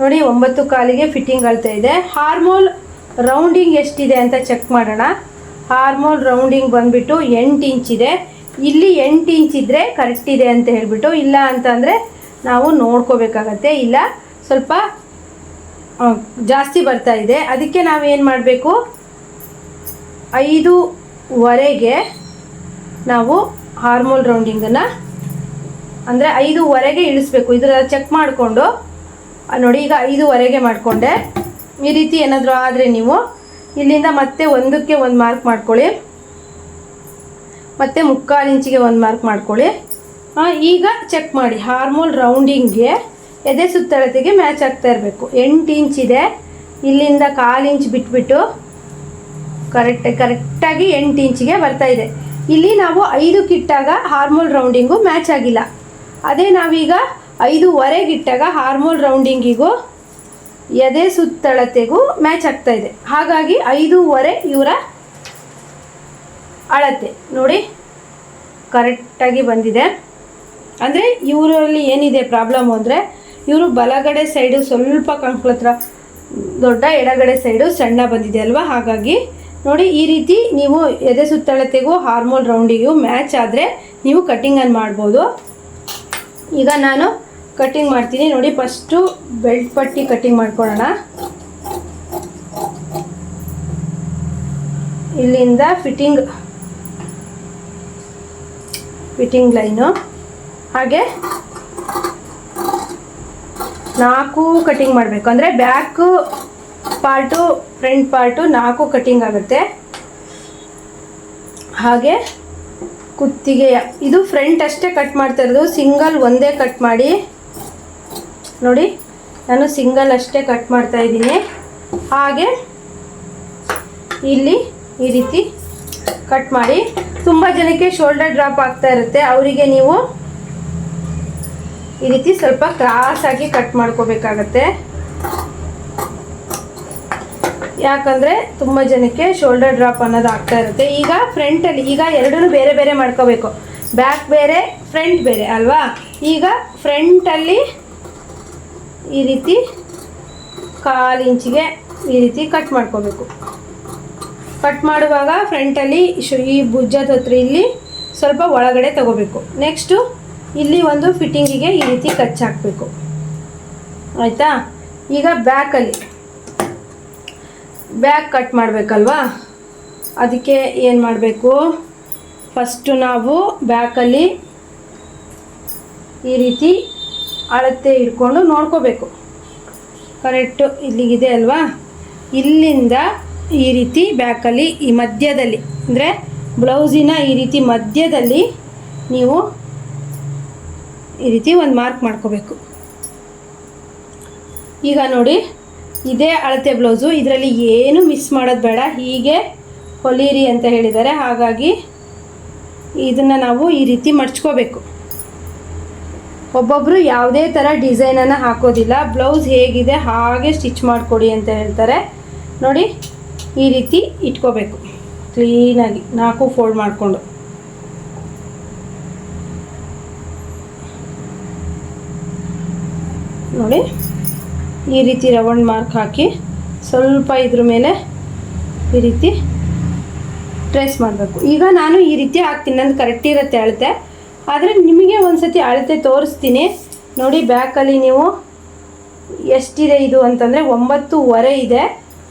[SPEAKER 1] ನೋಡಿ, ಒಂಬತ್ತು ಕಾಲಿಗೆ ಫಿಟ್ಟಿಂಗ್ ಅಳ್ತಾ ಇದೆ. ಹಾರ್ಮೋಲ್ ರೌಂಡಿಂಗ್ ಎಷ್ಟಿದೆ ಅಂತ ಚೆಕ್ ಮಾಡೋಣ. ಹಾರ್ಮೋಲ್ ರೌಂಡಿಂಗ್ ಬಂದುಬಿಟ್ಟು ಎಂಟು ಇಂಚ್ ಇದೆ. ಇಲ್ಲಿ ಎಂಟು ಇಂಚ್ ಇದ್ದರೆ ಕರೆಕ್ಟ್ ಇದೆ ಅಂತ ಹೇಳಿಬಿಟ್ಟು, ಇಲ್ಲ ಅಂತಂದರೆ ನಾವು ನೋಡ್ಕೋಬೇಕಾಗತ್ತೆ. ಇಲ್ಲ, ಸ್ವಲ್ಪ ಜಾಸ್ತಿ ಬರ್ತಾ ಇದೆ. ಅದಕ್ಕೆ ನಾವೇನು ಮಾಡಬೇಕು? ಐದುವರೆಗೆ ನಾವು ಹಾರ್ಮೋಲ್ ರೌಂಡಿಂಗನ್ನು ಅಂದರೆ ಐದುವರೆಗೆ ಇಳಿಸ್ಬೇಕು. ಇದರ ಚೆಕ್ ಮಾಡಿಕೊಂಡು ನೋಡಿ ಈಗ ಐದುವರೆಗೆ ಮಾಡಿಕೊಂಡೆ. ಈ ರೀತಿ ಏನಾದರೂ ಆದರೆ ನೀವು ಇಲ್ಲಿಂದ ಮತ್ತೆ ಒಂದಕ್ಕೆ ಒಂದು ಮಾರ್ಕ್ ಮಾಡ್ಕೊಳ್ಳಿ. ಮತ್ತು ಮುಕ್ಕಾಲು ಇಂಚಿಗೆ ಒಂದು ಮಾರ್ಕ್ ಮಾಡ್ಕೊಳ್ಳಿ. ಈಗ ಚೆಕ್ ಮಾಡಿ. ಹಾರ್ಮೋಲ್ ರೌಂಡಿಂಗ್ಗೆ ಎದೆ ಸುತ್ತಳತೆಗೆ ಮ್ಯಾಚ್ ಆಗ್ತಾ ಇರಬೇಕು. ಎಂಟು ಇಂಚ್ ಇದೆ. ಇಲ್ಲಿಂದ ಕಾಲು ಇಂಚ್ ಬಿಟ್ಬಿಟ್ಟು ಕರೆಕ್ಟ್ ಕರೆಕ್ಟಾಗಿ ಎಂಟು ಇಂಚಿಗೆ ಬರ್ತಾ ಇದೆ. ಇಲ್ಲಿ ನಾವು ಐದು ಕಿಟ್ಟಾಗ ಹಾರ್ಮೋಲ್ ರೌಂಡಿಂಗು ಮ್ಯಾಚ್ ಆಗಿಲ್ಲ. ಅದೇ ನಾವೀಗ ಐದೂವರೆಗಿಟ್ಟಾಗ ಹಾರ್ಮೋಲ್ ರೌಂಡಿಂಗಿಗೂ ಎದೆ ಸುತ್ತಳತೆಗೂ ಮ್ಯಾಚ್ ಆಗ್ತಾ ಇದೆ. ಹಾಗಾಗಿ ಐದೂವರೆ ಇವರ ಅಳತೆ. ನೋಡಿ ಕರೆಕ್ಟಾಗಿ ಬಂದಿದೆ. ಅಂದರೆ ಇವರಲ್ಲಿ ಏನಿದೆ ಪ್ರಾಬ್ಲಮ್ ಅಂದರೆ ಇವರು ಬಲಗಡೆ ಸೈಡು ಸ್ವಲ್ಪ ಕಂಕ್ಳ ಹತ್ರ, ದೊಡ್ಡ ಎಡಗಡೆ ಸೈಡು ಸಣ್ಣ ಬಂದಿದೆ ಅಲ್ವಾ? ಹಾಗಾಗಿ ನೋಡಿ, ಈ ರೀತಿ ನೀವು ಎದೆ ಸುತ್ತಳತೆಗೂ ಹಾರ್ಮೋನ್ ರೌಂಡಿಗೂ ಮ್ಯಾಚ್ ಆದರೆ ನೀವು ಕಟ್ಟಿಂಗನ್ನು ಮಾಡ್ಬೋದು. ಈಗ ನಾನು ಕಟ್ಟಿಂಗ್ ಮಾಡ್ತೀನಿ. ನೋಡಿ ಫಸ್ಟು ಬೆಲ್ಟ್ ಪಟ್ಟಿ ಕಟ್ಟಿಂಗ್ ಮಾಡ್ಕೊಳ್ಳೋಣ. ಇಲ್ಲಿಂದ ಫಿಟ್ಟಿಂಗ್ ಫಿಟ್ಟಿಂಗ್ ಲೈನು ಹಾಗೆ ನಾಲ್ಕು ಕಟ್ಟಿಂಗ್ ಮಾಡಬೇಕು. ಅಂದರೆ ಬ್ಯಾಕು ಪಾರ್ಟು ಫ್ರಂಟ್ ಪಾರ್ಟು ನಾಲ್ಕು ಕಟ್ಟಿಂಗ್ ಆಗುತ್ತೆ. ಹಾಗೆ ಕುತ್ತಿಗೆಯ ಇದು ಫ್ರಂಟ್ ಅಷ್ಟೇ ಕಟ್ ಮಾಡ್ತಾ ಇರೋದು. ಸಿಂಗಲ್ ಒಂದೇ ಕಟ್ ಮಾಡಿ. ನೋಡಿ, ನಾನು ಸಿಂಗಲ್ ಅಷ್ಟೇ ಕಟ್ ಮಾಡ್ತಾ ಇದ್ದೀನಿ. ಹಾಗೆ ಇಲ್ಲಿ ಈ ರೀತಿ ಕಟ್ ಮಾಡಿ. ತುಂಬ ಜನಕ್ಕೆ ಶೋಲ್ಡರ್ ಡ್ರಾಪ್ ಆಗ್ತಾ ಇರುತ್ತೆ. ಅವರಿಗೆ ನೀವು ಈ ರೀತಿ ಸ್ವಲ್ಪ ಕ್ರಾಸ್ ಆಗಿ ಕಟ್ ಮಾಡ್ಕೋಬೇಕಾಗತ್ತೆ. ಯಾಕಂದರೆ ತುಂಬ ಜನಕ್ಕೆ ಶೋಲ್ಡರ್ ಡ್ರಾಪ್ ಅನ್ನೋದು ಆಗ್ತಾ ಇರುತ್ತೆ. ಈಗ ಫ್ರಂಟಲ್ಲಿ ಈಗ ಎರಡೂ ಬೇರೆ ಬೇರೆ ಮಾಡ್ಕೋಬೇಕು. ಬ್ಯಾಕ್ ಬೇರೆ ಫ್ರಂಟ್ ಬೇರೆ, ಅಲ್ವಾ? ಈಗ ಫ್ರಂಟಲ್ಲಿ ಈ ರೀತಿ ಕಾಲು ಇಂಚಿಗೆ ಈ ರೀತಿ ಕಟ್ ಮಾಡ್ಕೋಬೇಕು. ಕಟ್ ಮಾಡುವಾಗ ಫ್ರಂಟಲ್ಲಿ ಶು- ಈ ಭುಜದ ಹತ್ರ ಇಲ್ಲಿ ಸ್ವಲ್ಪ ಒಳಗಡೆ ತಗೋಬೇಕು. ನೆಕ್ಸ್ಟು ಇಲ್ಲಿ ಒಂದು ಫಿಟ್ಟಿಂಗಿಗೆ ಈ ರೀತಿ ಕಚ್ಚಾಕಬೇಕು ಆಯಿತಾ? ಈಗ ಬ್ಯಾಕಲ್ಲಿ ಬ್ಯಾಕ್ ಕಟ್ ಮಾಡಬೇಕಲ್ವಾ? ಅದಕ್ಕೆ ಏನು ಮಾಡಬೇಕು? ಫಸ್ಟು ನಾವು ಬ್ಯಾಕಲ್ಲಿ ಈ ರೀತಿ ಅಳತೆ ಇಟ್ಕೊಂಡು ನೋಡ್ಕೋಬೇಕು. ಕರೆಕ್ಟು ಇಲ್ಲಿಗಿದೆ ಅಲ್ವಾ? ಇಲ್ಲಿಂದ ಈ ರೀತಿ ಬ್ಯಾಕಲ್ಲಿ ಈ ಮಧ್ಯದಲ್ಲಿ, ಅಂದರೆ ಬ್ಲೌಸಿನ ಈ ರೀತಿ ಮಧ್ಯದಲ್ಲಿ ನೀವು ಈ ರೀತಿ ಒಂದು ಮಾರ್ಕ್ ಮಾಡ್ಕೋಬೇಕು. ಈಗ ನೋಡಿ, ಇದೇ ಅಳತೆ ಬ್ಲೌಸು ಇದರಲ್ಲಿ ಏನು ಮಿಸ್ ಮಾಡೋದು ಬೇಡ, ಹೀಗೆ ಹೊಲೀರಿ ಅಂತ ಹೇಳಿದ್ದಾರೆ. ಹಾಗಾಗಿ ಇದನ್ನು ನಾವು ಈ ರೀತಿ ಮಡ್ಚ್ಕೋಬೇಕು. ಒಬ್ಬೊಬ್ಬರು ಯಾವುದೇ ಥರ ಡಿಸೈನನ್ನು ಹಾಕೋದಿಲ್ಲ. ಬ್ಲೌಸ್ ಹೇಗಿದೆ, ಹಾಗೆ ಸ್ಟಿಚ್ ಮಾಡಿಕೊಡಿ ಅಂತ ಹೇಳ್ತಾರೆ. ನೋಡಿ, ಈ ರೀತಿ ಇಟ್ಕೋಬೇಕು. ಕ್ಲೀನಾಗಿ ನಾಲ್ಕು ಫೋಲ್ಡ್ ಮಾಡಿಕೊಂಡು. ನೋಡಿ. ಈ ರೀತಿ ರೌಂಡ್ ಮಾರ್ಕ್ ಹಾಕಿ ಸ್ವಲ್ಪ ಇದ್ರ ಮೇಲೆ ಈ ರೀತಿ ಟ್ರೇಸ್ ಮಾಡಬೇಕು. ಈಗ ನಾನು ಈ ರೀತಿ ಹಾಕ್ತೀನಿ. ನಂದು ಕರೆಕ್ಟ್ ಇರುತ್ತೆ ಅಳತೆ. ಆದರೆ ನಿಮಗೆ ಒಂದ್ಸತಿ ಅಳತೆ ತೋರಿಸ್ತೀನಿ. ನೋಡಿ ಬ್ಯಾಕಲ್ಲಿ ನೀವು ಎಷ್ಟಿದೆ ಇದು ಅಂತಂದರೆ ಒಂಬತ್ತುವರೆ ಇದೆ.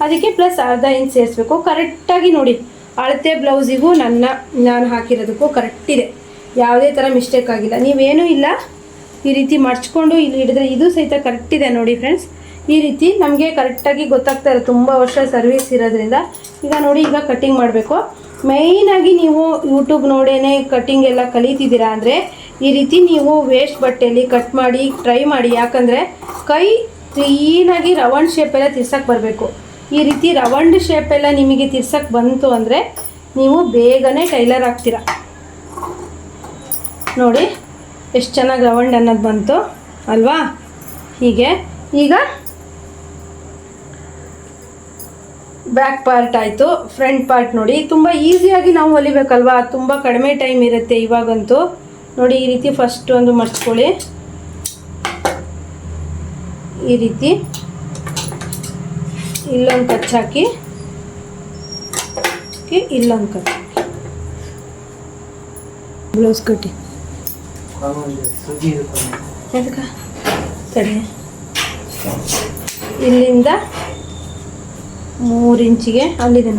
[SPEAKER 1] ಅದಕ್ಕೆ ಪ್ಲಸ್ ಅರ್ಧ ಇಂಚ್ ಸೇರಿಸ್ಬೇಕು. ಕರೆಕ್ಟಾಗಿ ನೋಡಿ, ಅಳತೆ ಬ್ಲೌಸಿಗೂ ನನ್ನ, ನಾನು ಹಾಕಿರೋದಕ್ಕೂ ಕರೆಕ್ಟ್ ಇದೆ. ಯಾವುದೇ ಥರ ಮಿಸ್ಟೇಕ್ ಆಗಿಲ್ಲ. ನೀವೇನೂ ಇಲ್ಲ. ಈ ರೀತಿ ಮಡ್ಚ್ಕೊಂಡು ಇಲ್ಲಿ ಹಿಡಿದ್ರೆ ಇದು ಸಹಿತ ಕರೆಕ್ಟ್ ಇದೆ ನೋಡಿ ಫ್ರೆಂಡ್ಸ್ ಈ ರೀತಿ ನಮಗೆ ಕರೆಕ್ಟಾಗಿ ಗೊತ್ತಾಗ್ತಾ ಇರೋದು ತುಂಬ ವರ್ಷ ಸರ್ವಿಸ್ ಇರೋದ್ರಿಂದ ಈಗ ನೋಡಿ ಈಗ ಕಟ್ಟಿಂಗ್ ಮಾಡಬೇಕು. ಮೇಯ್ನಾಗಿ ನೀವು ಯೂಟ್ಯೂಬ್ ನೋಡೇನೆ ಕಟ್ಟಿಂಗ್ ಎಲ್ಲ ಕಲಿತಿದ್ದೀರಾ ಅಂದರೆ ಈ ರೀತಿ ನೀವು ವೇಸ್ಟ್ ಬಟ್ಟೆಯಲ್ಲಿ ಕಟ್ ಮಾಡಿ ಟ್ರೈ ಮಾಡಿ. ಯಾಕಂದರೆ ಕೈ ಕ್ಲೀನಾಗಿ ರವಂಡ್ ಶೇಪೆಲ್ಲ ತಿರ್ಸಕ್ಕೆ ಬರಬೇಕು. ಈ ರೀತಿ ರವಂಡ್ ಶೇಪೆಲ್ಲ ನಿಮಗೆ ತಿರ್ಸಕ್ಕೆ ಬಂತು ಅಂದರೆ ನೀವು ಬೇಗನೆ ಟೈಲರ್ ಆಗ್ತೀರಾ. ನೋಡಿ. ಎಷ್ಟು ಚೆನ್ನಾಗಿ ರೌಂಡ್ ಅನ್ನೋದು ಬಂತು, ಅಲ್ವಾ? ಹೀಗೆ. ಈಗ ಬ್ಯಾಕ್ ಪಾರ್ಟ್ ಆಯಿತು, ಫ್ರಂಟ್ ಪಾರ್ಟ್ ನೋಡಿ. ತುಂಬ ಈಸಿಯಾಗಿ ನಾವು ಹೊಲಿಬೇಕಲ್ವಾ ತುಂಬ ಕಡಿಮೆ ಟೈಮ್ ಇರುತ್ತೆ ಇವಾಗಂತೂ. ನೋಡಿ, ಈ ರೀತಿ ಫಸ್ಟ್ ಒಂದು ಮರ್ಚ್ಕೊಳ್ಳಿ. ಈ ರೀತಿ. ಇಲ್ಲೊಂದು ಕಚ್ ಹಾಕಿ. ಇಲ್ಲೊಂದು ಕಚ್ ಹಾಕಿ. ಬ್ಲೌಸ್ ಕಟ್ಟಿ. ಎದಕ್ಕೆ? ಇಲ್ಲಿಂದ ಮೂರು ಇಂಚಿಗೆ ಅಲ್ಲಿದೆ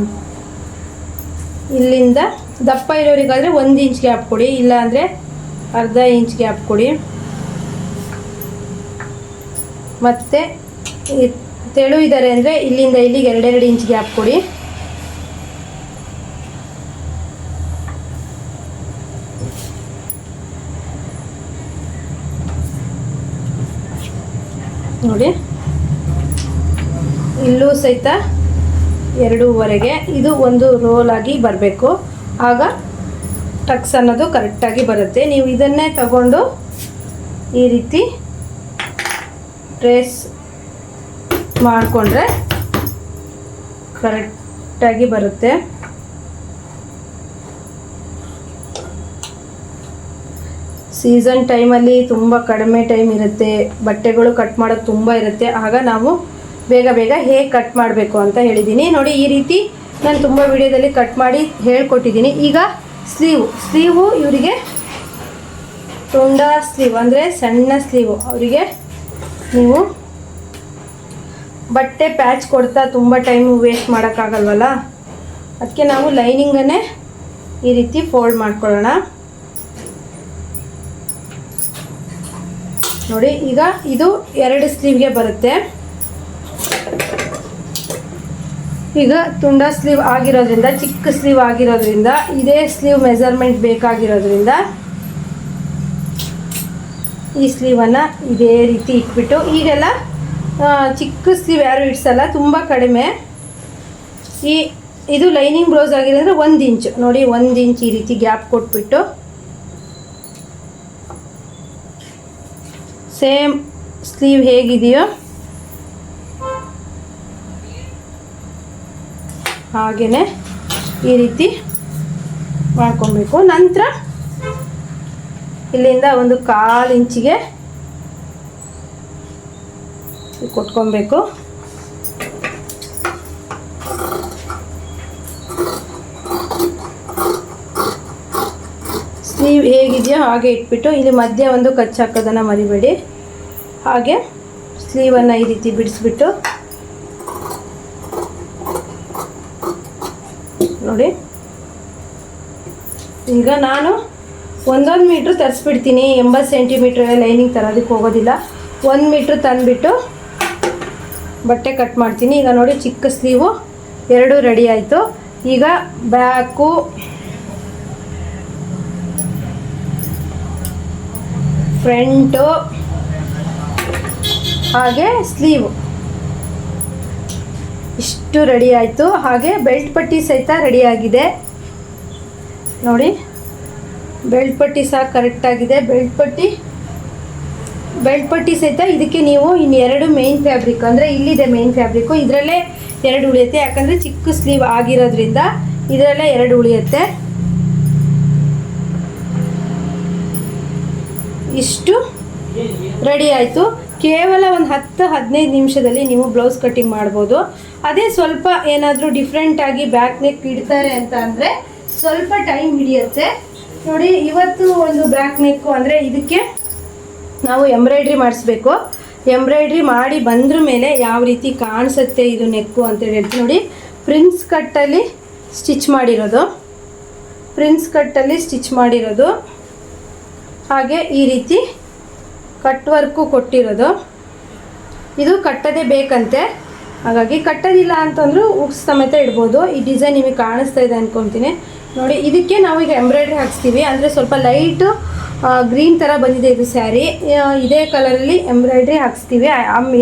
[SPEAKER 1] ಇಲ್ಲಿಂದ ದಪ್ಪ ಇರೋರಿಗಾದರೆ ಒಂದು ಇಂಚ್ ಗ್ಯಾಪ್ ಕೊಡಿ ಇಲ್ಲ ಅಂದರೆ ಅರ್ಧ ಇಂಚ್ ಗ್ಯಾಪ್ ಕೊಡಿ. ಮತ್ತು ತೆಳು ಇದ್ದಾರೆ ಅಂದರೆ ಇಲ್ಲಿಂದ ಇಲ್ಲಿಗೆ ಎರಡೆರಡು ಇಂಚ್ ಗ್ಯಾಪ್ ಕೊಡಿ. ನೋಡಿ. ಇಲ್ಲೂ ಸಹಿತ ಎರಡೂವರೆಗೆ ಇದು ಒಂದು ರೋಲ್ ಆಗಿ ಬರಬೇಕು. ಆಗ ಟಕ್ಸ್ ಅನ್ನೋದು ಕರೆಕ್ಟಾಗಿ ಬರುತ್ತೆ. ನೀವು ಇದನ್ನೇ ತಗೊಂಡು ಈ ರೀತಿ ಟ್ರೇಸ್ ಮಾಡಿಕೊಂಡ್ರೆ ಕರೆಕ್ಟಾಗಿ ಬರುತ್ತೆ. ಸೀಸನ್ ಟೈಮಲ್ಲಿ ತುಂಬ ಕಡಿಮೆ ಟೈಮ್ ಇರುತ್ತೆ, ಬಟ್ಟೆಗಳು ಕಟ್ ಮಾಡೋದು ತುಂಬ ಇರುತ್ತೆ. ಆಗ ನಾವು ಬೇಗ ಬೇಗ ಹೇಗೆ ಕಟ್ ಮಾಡಬೇಕು ಅಂತ ಹೇಳಿದ್ದೀನಿ ನೋಡಿ, ಈ ರೀತಿ ನಾನು ತುಂಬ ವಿಡಿಯೋದಲ್ಲಿ ಕಟ್ ಮಾಡಿ ಹೇಳ್ಕೊಟ್ಟಿದ್ದೀನಿ ಈಗ ಸ್ಲೀವು ಸ್ಲೀವು ಇವರಿಗೆ ತುಂಡ ಸ್ಲೀವ್, ಅಂದರೆ ಸಣ್ಣ ಸ್ಲೀವು. ಅವರಿಗೆ ನೀವು ಬಟ್ಟೆ ಪ್ಯಾಚ್ ಕೊಡ್ತಾ ತುಂಬ ಟೈಮ್ ವೇಸ್ಟ್ ಮಾಡೋಕ್ಕಾಗಲ್ವಲ್ಲ? ಅದಕ್ಕೆ ನಾವು ಲೈನಿಂಗನ್ನೇ ಈ ರೀತಿ ಫೋಲ್ಡ್ ಮಾಡ್ಕೊಳ್ಳೋಣ. ನೋಡಿ, ಈಗ ಇದು ಎರಡು ಸ್ಲೀವ್ಗೆ ಬರುತ್ತೆ. ಈಗ ತುಂಡ ಸ್ಲೀವ್ ಆಗಿರೋದ್ರಿಂದ, ಚಿಕ್ಕ ಸ್ಲೀವ್ ಆಗಿರೋದ್ರಿಂದ, ಇದೇ ಸ್ಲೀವ್ ಮೆಜರ್ಮೆಂಟ್ ಬೇಕಾಗಿರೋದ್ರಿಂದ ಈ ಸ್ಲೀವನ್ನು ಇದೇ ರೀತಿ ಇಟ್ಬಿಟ್ಟು, ಈಗೆಲ್ಲ ಚಿಕ್ಕ ಸ್ಲೀವ್ ಯಾರು ಇಡ್ಸಲ್ಲ, ತುಂಬ ಕಡಿಮೆ. ಈ, ಇದು ಲೈನಿಂಗ್ ಬ್ಲೌಸ್ ಆಗಿರೋದ್ರೆ ಒಂದು ಇಂಚು. ನೋಡಿ, ಒಂದು ಇಂಚ್ ಈ ರೀತಿ ಗ್ಯಾಪ್ ಕೊಟ್ಬಿಟ್ಟು ಸೇಮ್ ಸ್ಲೀವ್ ಹೇಗಿದೆಯೋ ಹಾಗೆಯೇ ಈ ರೀತಿ ಮಾಡ್ಕೊಬೇಕು. ನಂತರ ಇಲ್ಲಿಂದ ಒಂದು ಕಾಲು ಇಂಚಿಗೆ ಕೊಟ್ಕೊಬೇಕು. ಸ್ಲೀವ್ ಹೇಗಿದೆಯೋ? ಹಾಗೆ ಇಟ್ಬಿಟ್ಟು ಇಲ್ಲಿ ಮಧ್ಯ ಒಂದು ಕಚ್ಚಾಕೋದನ್ನು ಮರಿಬೇಡಿ. ಹಾಗೆ ಸ್ಲೀವನ್ನು ಈ ರೀತಿ ಬಿಡಿಸ್ಬಿಟ್ಟು ನೋಡಿ. ಈಗ ನಾನು ಒಂದೊಂದು ಮೀಟ್ರ್ ತರಿಸ್ಬಿಡ್ತೀನಿ. ಎಂಬತ್ತು ಸೆಂಟಿಮೀಟ್ರ್ ಲೈನಿಂಗ್ ತರೋದಕ್ಕೆ ಹೋಗೋದಿಲ್ಲ. ಒಂದು ಮೀಟ್ರ್ ತಂದುಬಿಟ್ಟು ಬಟ್ಟೆ ಕಟ್ ಮಾಡ್ತೀನಿ. ಈಗ ನೋಡಿ ಚಿಕ್ಕ ಸ್ಲೀವು ಎರಡು ರೆಡಿ ಆಯಿತು. ಈಗ ಬ್ಯಾಕು ಫ್ರಂಟು ಹಾಗೆ ಸ್ಲೀವ್. ಇಷ್ಟು ರೆಡಿ ಆಯಿತು. ಹಾಗೆ ಬೆಲ್ಟ್ ಪಟ್ಟಿ ಸಹಿತ ರೆಡಿ ಆಗಿದೆ. ನೋಡಿ ಬೆಲ್ಟ್ ಪಟ್ಟಿ ಸಹ ಕರೆಕ್ಟಾಗಿದೆ ಬೆಲ್ಟ್ ಪಟ್ಟಿ ಬೆಲ್ಟ್ ಪಟ್ಟಿ ಸಹಿತ ಇದಕ್ಕೆ ನೀವು ಇನ್ನು ಎರಡು ಮೇನ್ ಫ್ಯಾಬ್ರಿಕ್ ಅಂದರೆ ಇಲ್ಲಿದೆ ಮೇನ್ ಫ್ಯಾಬ್ರಿಕ್ಕು ಇದರಲ್ಲೇ ಎರಡು ಉಳಿಯುತ್ತೆ. ಯಾಕಂದರೆ ಚಿಕ್ಕ ಸ್ಲೀವ್ ಆಗಿರೋದ್ರಿಂದ ಇದರಲ್ಲೇ ಎರಡು ಉಳಿಯುತ್ತೆ. ಇಷ್ಟು ರೆಡಿ ಆಯಿತು. ಕೇವಲ ಒಂದು ಹತ್ತು, ಹದಿನೈದು ನಿಮಿಷದಲ್ಲಿ ನೀವು ಬ್ಲೌಸ್ ಕಟ್ಟಿಂಗ್ ಮಾಡ್ಬೋದು. ಅದೇ ಸ್ವಲ್ಪ ಏನಾದರೂ ಡಿಫ್ರೆಂಟಾಗಿ ಬ್ಯಾಕ್ ನೆಕ್ ಇಡ್ತಾರೆ ಅಂತ ಅಂದರೆ ಸ್ವಲ್ಪ ಟೈಮ್ ಹಿಡಿಯುತ್ತೆ. ನೋಡಿ, ಇವತ್ತು ಒಂದು ಬ್ಯಾಕ್ ನೆಕ್ಕು ಅಂದರೆ ಇದಕ್ಕೆ ನಾವು ಎಂಬ್ರಾಯ್ಡ್ರಿ ಮಾಡಿಸ್ಬೇಕು. ಎಂಬ್ರಾಯ್ಡ್ರಿ ಮಾಡಿ ಬಂದ್ರ ಮೇಲೆ ಯಾವ ರೀತಿ ಕಾಣಿಸುತ್ತೆ ಇದು ನೆಕ್ಕು ಅಂತೇಳಿ ಹೇಳ್ತೀವಿ ನೋಡಿ ಪ್ರಿನ್ಸ್ ಕಟ್ಟಲ್ಲಿ ಸ್ಟಿಚ್ ಮಾಡಿರೋದು. ಪ್ರಿನ್ಸ್ ಕಟ್ಟಲ್ಲಿ ಸ್ಟಿಚ್ ಮಾಡಿರೋದು. ಹಾಗೆ ಈ ರೀತಿ ಕಟ್ ವರ್ಕು ಕೊಟ್ಟಿರೋದು. ಇದು ಕಟ್ಟದೇ ಬೇಕಂತೆ. ಹಾಗಾಗಿ ಕಟ್ಟೋದಿಲ್ಲ ಅಂತಂದ್ರೂ ಉಕ್ಸ್ ಸಮೇತ ಇಡ್ಬೋದು. ಈ ಡಿಸೈನ್ ನಿಮಗೆ ಕಾಣಿಸ್ತಾ ಇದೆ ಅನ್ಕೊಂತೀನಿ. ನೋಡಿ, ಇದಕ್ಕೆ ನಾವು ಈಗ ಎಂಬ್ರಾಯ್ಡ್ರಿ ಹಾಕ್ಸ್ತೀವಿ. ಅಂದರೆ ಸ್ವಲ್ಪ ಲೈಟು ಗ್ರೀನ್ ಥರ ಬಂದಿದೆ ಇದು ಸ್ಯಾರಿ ಇದೇ ಕಲರಲ್ಲಿ ಎಂಬ್ರಾಯ್ಡ್ರಿ ಹಾಕ್ಸ್ತೀವಿ.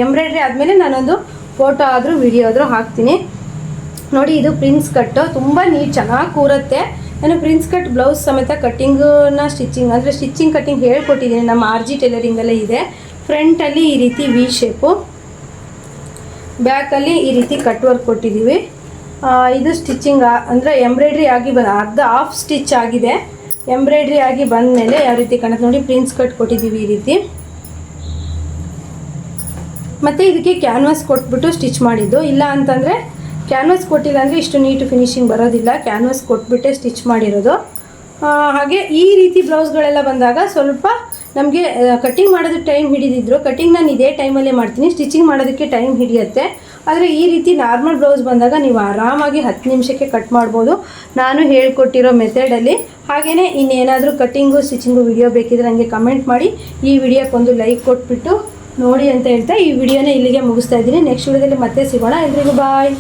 [SPEAKER 1] ಎಂಬ್ರಾಯ್ಡ್ರಿ ಆದಮೇಲೆ ನಾನೊಂದು ಫೋಟೋ ಆದರೂ ವಿಡಿಯೋ ಆದರೂ ಹಾಕ್ತೀನಿ. ನೋಡಿ, ಇದು ಪ್ರಿನ್ಸ್ ಕಟ್ಟು ತುಂಬ ನೀಟ್, ಚೆನ್ನಾಗಿ ಕೂರುತ್ತೆ. ನಾನು ಪ್ರಿನ್ಸ್ ಕಟ್ ಬ್ಲೌಸ್ ಸಮೇತ ಕಟ್ಟಿಂಗನ್ನ ಸ್ಟಿಚಿಂಗ್, ಅಂದರೆ ಸ್ಟಿಚಿಂಗ್ ಕಟ್ಟಿಂಗ್ ಹೇಳ್ಕೊಟ್ಟಿದ್ದೀನಿ. ನಮ್ಮ ಆರ್ ಜಿ ಟೈಲರಿಂಗಲ್ಲೇ ಇದೆ. ಫ್ರಂಟಲ್ಲಿ ಈ ರೀತಿ ವಿ ಶೇಪು ಬ್ಯಾಕಲ್ಲಿ ಈ ರೀತಿ ಕಟ್ ವರ್ಕ್ ಕೊಟ್ಟಿದ್ದೀವಿ. ಇದು ಸ್ಟಿಚಿಂಗ್, ಅಂದರೆ ಎಂಬ್ರಾಯ್ಡ್ರಿ ಆಗಿ ಬಂದ ಅರ್ಧ ಆಫ್ ಸ್ಟಿಚ್ ಆಗಿದೆ. ಎಂಬ್ರಾಯ್ಡ್ರಿ ಆಗಿ ಬಂದ ಮೇಲೆ ಯಾವ ರೀತಿ ಕಾಣುತ್ತೆ ನೋಡಿ, ಪ್ರಿನ್ಸ್ ಕಟ್ ಕೊಟ್ಟಿದ್ದೀವಿ ಈ ರೀತಿ. ಮತ್ತು ಇದಕ್ಕೆ ಕ್ಯಾನ್ವಾಸ್ ಕೊಟ್ಬಿಟ್ಟು ಸ್ಟಿಚ್ ಮಾಡಿದ್ದು. ಇಲ್ಲ ಅಂತಂದರೆ ಕ್ಯಾನ್ವಾಸ್ ಕೊಟ್ಟಿಲ್ಲ ಅಂದರೆ ಇಷ್ಟು ನೀಟು ಫಿನಿಶಿಂಗ್ ಬರೋದಿಲ್ಲ. ಕ್ಯಾನ್ವಸ್ ಕೊಟ್ಬಿಟ್ಟೆ ಸ್ಟಿಚ್ ಮಾಡಿರೋದು. ಹಾಗೆ ಈ ರೀತಿ ಬ್ಲೌಸ್ಗಳೆಲ್ಲ ಬಂದಾಗ ಸ್ವಲ್ಪ ನಮಗೆ ಕಟ್ಟಿಂಗ್ ಮಾಡೋದಕ್ಕೆ ಟೈಮ್ ಹಿಡಿದಿದ್ರು. ಕಟ್ಟಿಂಗ್ ನಾನು ಇದೇ ಟೈಮಲ್ಲೇ ಮಾಡ್ತೀನಿ. ಸ್ಟಿಚಿಂಗ್ ಮಾಡೋದಕ್ಕೆ ಟೈಮ್ ಹಿಡಿಯುತ್ತೆ. ಆದರೆ ಈ ರೀತಿ ನಾರ್ಮಲ್ ಬ್ಲೌಸ್ ಬಂದಾಗ ನೀವು ಆರಾಮಾಗಿ ಹತ್ತು ನಿಮಿಷಕ್ಕೆ ಕಟ್ ಮಾಡ್ಬೋದು. ನಾನು ಹೇಳ್ಕೊಟ್ಟಿರೋ ಮೆಥಡಲ್ಲಿ ಹಾಗೆಯೇ ಇನ್ನೇನಾದರೂ ಕಟ್ಟಿಂಗು ಸ್ಟಿಚಿಂಗು ವಿಡಿಯೋ ಬೇಕಿದ್ರೆ ನನಗೆ ಕಮೆಂಟ್ ಮಾಡಿ. ಈ ವಿಡಿಯೋಕ್ಕೊಂದು ಲೈಕ್ ಕೊಟ್ಬಿಟ್ಟು ನೋಡಿ ಅಂತ ಹೇಳ್ತಾ ಈ ವಿಡಿಯೋನ ಇಲ್ಲಿಗೆ ಮುಗಿಸ್ತಾ ಇದ್ದೀನಿ. ನೆಕ್ಸ್ಟ್ ವಿಡಿಯೋದಲ್ಲಿ ಮತ್ತೆ ಸಿಗೋಣ. ಎಲ್ರಿಗೂ ಬಾಯ್